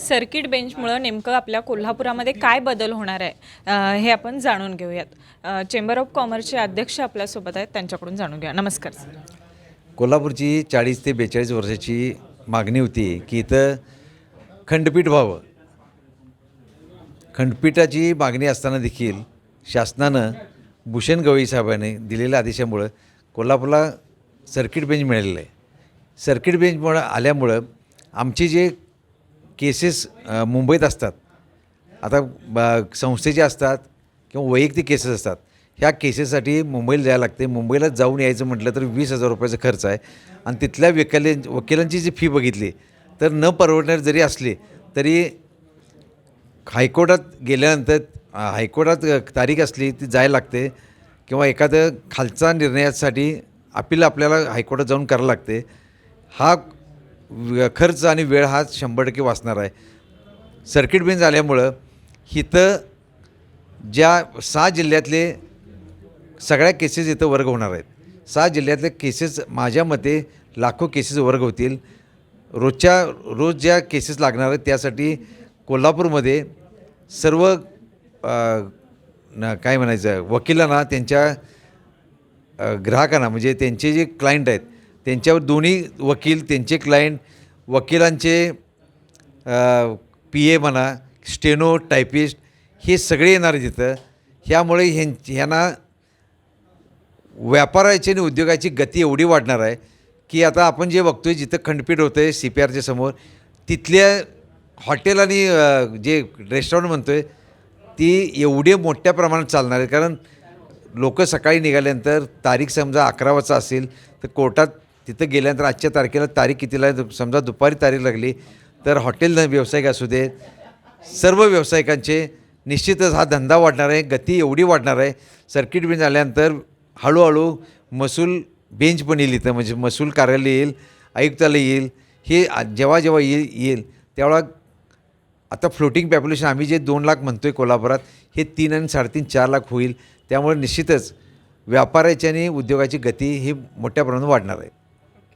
Circuit बेंचमुळं नेमकं आपल्या कोल्हापुरामध्ये काय बदल होणार आहे हे आपण जाणून घेऊयात. चेंबर ऑफ कॉमर्सचे अध्यक्ष आपल्यासोबत आहेत त्यांच्याकडून जाणून घ्या नमस्कार सर. कोल्हापूरची चाळीस ते बेचाळीस वर्षाची मागणी होती की इथं खंडपीठ व्हावं. खंडपीठाची मागणी असताना देखील शासनानं भूषण गवई साहेबांनी दिलेल्या आदेशामुळं कोल्हापूरला सर्किट बेंच मिळालेलं आहे. सर्किट बेंचमुळं आल्यामुळं आमचे जे केसेस मुंबईत असतात. आता ब संस्थेचे असतात किंवा वैयक्तिक केसेस असतात. ह्या केसेससाठी मुंबईला जायला लागते. मुंबईला जाऊन यायचं म्हटलं तर वीस हजार रुपयाचा खर्च आहे. आणि तिथल्या वकिले वकिलांची जी फी बघितली तर न परवडणारी जरी असली तरी हायकोर्टात गेल्यानंतर हायकोर्टात तारीख असली ती जायला लागते. किंवा एखादं खालचा निर्णयासाठी अपील आपल्याला हायकोर्टात जाऊन करावं लागते. हा खर्च आणि वेळ हा शंभर टक्के वाचणार आहे. सर्किट बेंच आल्यामुळं इथं ज्या सहा जिल्ह्यातले सगळ्या केसेस इथं वर्ग होणार आहेत. सहा जिल्ह्यातले केसेस माझ्या मते लाखो केसेस वर्ग होतील. रोजच्या रोज ज्या केसेस लागणार आहेत त्यासाठी कोल्हापूरमध्ये सर्व न काय म्हणायचं वकिलांना त्यांच्या ग्राहकांना म्हणजे त्यांचे जे क्लायंट आहेत त्यांच्यावर दोन्ही वकील त्यांचे क्लायंट वकिलांचे पी ए म्हणा स्टेनो टायपिस्ट हे सगळे येणार तिथं ह्यामुळे ह्यां ह्यांना व्यापाराची आणि उद्योगाची गती एवढी वाढणार आहे की आता आपण जे बघतो आहे जिथं खंडपीठ होतं आहे सी पी आरच्या समोर तिथल्या हॉटेल आणि जे रेस्टॉरंट म्हणतो आहे ती एवढे मोठ्या प्रमाणात चालणार आहे कारण लोक सकाळी निघाल्यानंतर तारीख समजा अकरा वाजता असेल तर कोर्टात तिथं गेल्यानंतर आजच्या तारखेला तारीख कितीला आहे? समजा दुपारी तारीख लागली तर हॉटेल व्यावसायिक असू दे सर्व व्यावसायिकांचे निश्चितच हा धंदा वाढणार आहे गती एवढी वाढणार आहे. सर्किट बेंच आल्यानंतर हळूहळू महसूल बेंच पण येईल इथं म्हणजे महसूल कार्यालय येईल आयुक्तालय येईल हे जेव्हा जेव्हा येईल येईल तेव्हा आता फ्लोटिंग पॉप्युलेशन आम्ही जे दोन लाख म्हणतो आहे कोल्हापुरात हे तीन आणि साडेतीन चार लाख होईल. त्यामुळे निश्चितच व्यापाराची आणि उद्योगाची गती ही मोठ्या प्रमाणात वाढणार आहे.